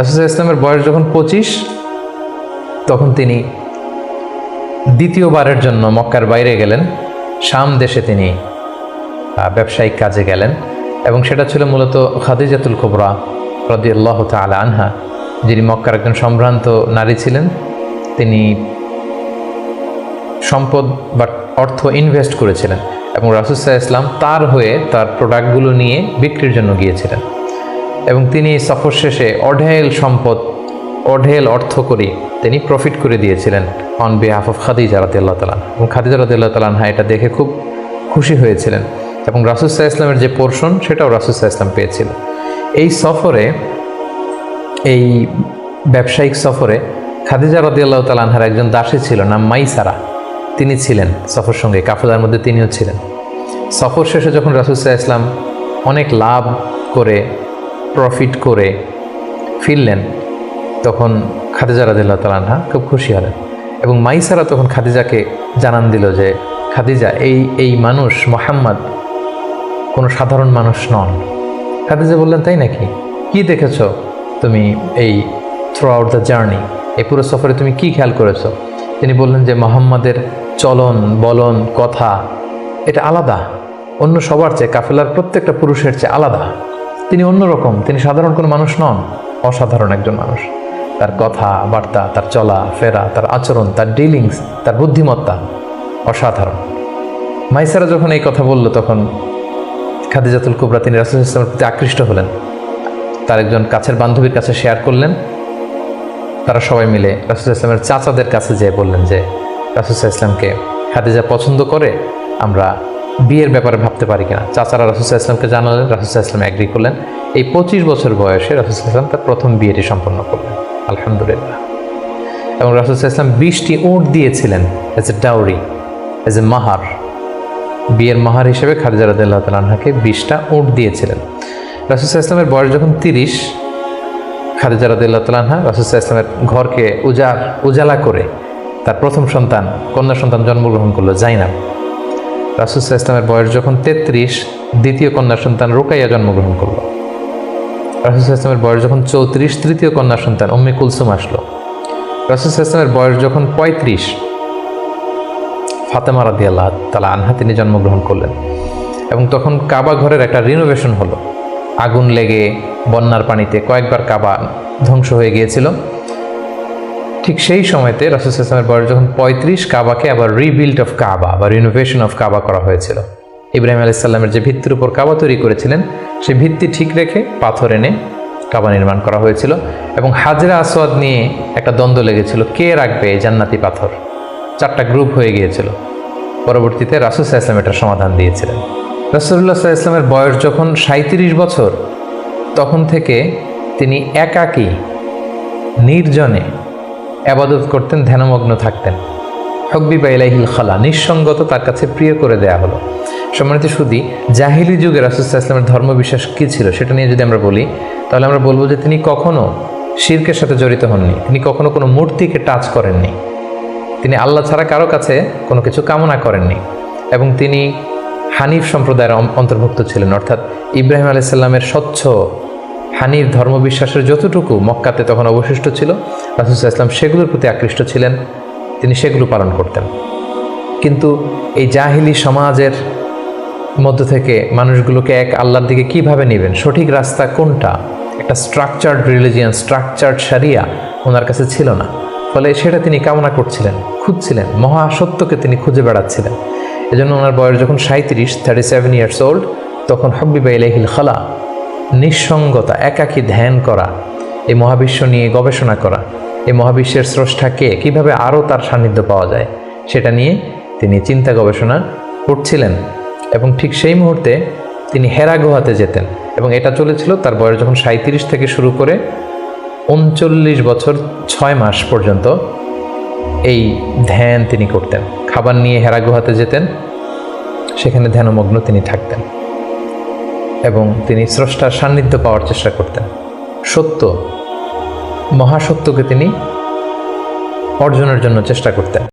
রাসুল ইসলামের বয়স যখন পঁচিশ, তখন তিনি দ্বিতীয়বারের জন্য মক্কার বাইরে গেলেন। শাম দেশে তিনি ব্যবসায়িক কাজে গেলেন এবং সেটা ছিল মূলত খাদিজাতুল কোবরা রদিয়াল্লাহ তালা আনহা, যিনি মক্কার একজন সম্ভ্রান্ত নারী ছিলেন। তিনি সম্পদ বা অর্থ ইনভেস্ট করেছিলেন এবং রাসুসাহ ইসলাম তার হয়ে তার প্রোডাক্টগুলো নিয়ে বিক্রির জন্য গিয়েছিলেন। এবং তিনি সফর শেষে অঢেল সম্পদ, অঢেল অর্থ করে তিনি প্রফিট করে দিয়েছিলেন অন বিহাফ অফ খাদিজা রাদিল্লাহ তালান এবং খাদিজা রাদিল্লাহ তালানহা এটা দেখে খুব খুশি হয়েছিলেন। এবং রাসুসাহ ইসলামের যে পোর্শন সেটাও রাসুসাহ ইসলাম পেয়েছিল এই সফরে, এই ব্যবসায়িক সফরে খাদিজা রদিয়াল্লাহ তালানহার একজন দাসী ছিল, নাম মাইসারা। তিনি ছিলেন সফর সঙ্গে, কাফেলার মধ্যে তিনিও ছিলেন। সফর শেষে যখন রাসুসাহ ইসলাম অনেক লাভ করে প্রফিট করে ফিরলেন, তখন খাদিজা রদিল্লাহ তালানহা খুব খুশি হলেন এবং মাইসারা তখন খাদিজাকে জানান দিল যে, খাদিজা, এই এই মানুষ মোহাম্মদ কোনো সাধারণ মানুষ নন। খাদিজা বললেন, তাই নাকি? কি দেখেছ তুমি এই থ্রু আউট দ্য জার্নি এই পুরো সফরে তুমি কি খেয়াল করেছ? তিনি বললেন যে, মোহাম্মদের চলন, বলন, কথা, এটা আলাদা। অন্য সবার চেয়ে কাফেলার প্রত্যেকটা পুরুষের চেয়ে আলাদা। তিনি অন্যরকম, তিনি সাধারণ কোনো মানুষ নন, অসাধারণ একজন মানুষ। তার কথা, বার্তা, তার চলা, ফেরা, তার আচরণ, তার ডিলিংস তার বুদ্ধিমত্তা অসাধারণ। মাইসারা যখন এই কথা বলল, তখন খাদিজাতুল কুবরা তিনি রাসুল ইসলামের প্রতি আকৃষ্ট হলেন। তার একজন কাছের বান্ধবীর কাছে শেয়ার করলেন। তারা সবাই মিলে রাসুল ইসলামের চাচাদের কাছে যেয়ে বললেন যে, রাসুল ইসলামকে খাদিজা পছন্দ করে, আমরা বিয়ের ব্যাপারে ভাবতে পারি কিনা। চাচারা রাসুল ইসলামকে জানালেন, রাসুল ইসলাম অ্যাগ্রি করলেন। এই পঁচিশ বছর বয়সে রাসুল ইসলাম তার প্রথম বিয়েটি সম্পন্ন করলেন। আলহামদুলিল্লাহ। এবং রাসুল ইসলাম বিশটি উঁট দিয়েছিলেন as a dowry as a mahr বিয়ের মাহার হিসেবে খাদিজা রাদিল্লাহ তালাহাকে বিশটা উঁট দিয়েছিলেন। রাসুসাহ ইসলামের বয়স যখন তিরিশ, খাদিজা রাদিল্লাহ তালাহা রাসুসাহ ইসলামের ঘরকে উজার উজালা করে তার প্রথম সন্তান, কন্যা সন্তান জন্মগ্রহণ করল, জাইনাব। রাসুসাহ ইসলামের বয়স যখন তেত্রিশ, দ্বিতীয় কন্যা সন্তান রোকাইয়া জন্মগ্রহণ করল। রাসুসাহ ইসলামের বয়স যখন চৌত্রিশ, তৃতীয় কন্যা সন্তান উম্মে কুলসুম আসলো। রাসুসাহ ইসলামের বয়স যখন পঁয়ত্রিশ, ফাতেমা রাদি আল্লাহ তালা আনহা তিনি জন্মগ্রহণ করলেন এবং তখন কাবা ঘরের একটা রিনোভেশন হলো। আগুন লেগে বন্যার পানিতে কয়েকবার কাবা ধ্বংস হয়ে গিয়েছিল। ঠিক সেই সময়তে রাসুল ইসলামের বয়স যখন পঁয়ত্রিশ, কাবাকে আবার রিবিল্ড অফ কাবা বা রিনোভেশন অফ কাবা করা হয়েছিল। ইব্রাহিম আলাইসাল্লামের যে ভিত্তির উপর কাবা তৈরি করেছিলেন সেই ভিত্তি ঠিক রেখে পাথর এনে কাবা নির্মাণ করা হয়েছিল এবং হাজরা আসওয়াদ নিয়ে একটা দ্বন্দ্ব লেগেছিল, কে রাখবে এই জান্নাতি পাথর? চারটা গ্রুপ হয়ে গিয়েছিল। পরবর্তীতে রাসুল ইসলাম এটার সমাধান দিয়েছিলেন। রাসুল্লাহ ইসলামের বয়স যখন সাঁত্রিশ বছর, তখন থেকে তিনি একাকী, নির্জনে আবাদত করতেন, ধ্যানমগ্ন থাকতেন। হকবি বা বাইলাহিল খালা, নিঃসঙ্গত তার কাছে প্রিয় করে দেয়া হলো। সম্মানিত শুধু জাহিলি যুগে রাসুল্লাহ ইসলামের ধর্মবিশ্বাস কী ছিল সেটা নিয়ে যদি আমরা বলি, তাহলে আমরা বলব যে তিনি কখনো শির্কের সাথে জড়িত হননি। তিনি কখনো কোনো মূর্তিকে টাচ করেননি। তিনি আল্লাহ ছাড়া কারও কাছে কোনো কিছু কামনা করেননি। এবং তিনি হানিফ সম্প্রদায়ের অন্তর্ভুক্ত ছিলেন। অর্থাৎ ইব্রাহিম আলাইসাল্লামের স্বচ্ছ হানিফ ধর্মবিশ্বাসের যতটুকু মক্কাতে তখন অবশিষ্ট ছিল রাসুসাহ ইসলাম সেগুলোর প্রতি আকৃষ্ট ছিলেন, তিনি সেগুলো পালন করতেন। কিন্তু এই জাহিলি সমাজের মধ্য থেকে মানুষগুলোকে এক আল্লাহর দিকে কীভাবে নেবেন, সঠিক রাস্তা কোনটা? একটা স্ট্রাকচার্ড রিলিজিয়ান স্ট্রাকচার্ড সারিয়া ওনার কাছে ছিল না। ফলে সেটা তিনি কামনা করছিলেন, খুঁজছিলেন মহাসত্যকে তিনি খুঁজে বেড়াচ্ছিলেন। এজন্য ওনার বয়স যখন সাঁত্রিশ থার্টি সেভেন ইয়ার্স ওল্ড তখন হব্বিবা ইলাহিল খালা নিঃসঙ্গতা, একাকী ধ্যান করা, এই মহাবিশ্ব নিয়ে গবেষণা করা, এই মহাবিশ্বের স্রষ্টাকে কীভাবে আরও তার সান্নিধ্য পাওয়া যায়, সেটা নিয়ে তিনি চিন্তা গবেষণা করছিলেন এবং ঠিক সেই মুহূর্তে তিনি হেরা গুহাতে যেতেন এবং এটা চলেছিল তার বয়স যখন সাঁত্রিশ থেকে শুরু করে উনচল্লিশ বছর ছয় মাস পর্যন্ত এই ধ্যান তিনি করতেন। খাবার নিয়ে হেরা গুহাতে যেতেন, সেখানে ধ্যানমগ্ন তিনি থাকতেন। এবং তিনি স্রষ্টার সান্নিধ্য পাওয়ার চেষ্টা করতেন। সত্য মহাসত্যকে তিনি অর্জনের জন্য চেষ্টা করতেন।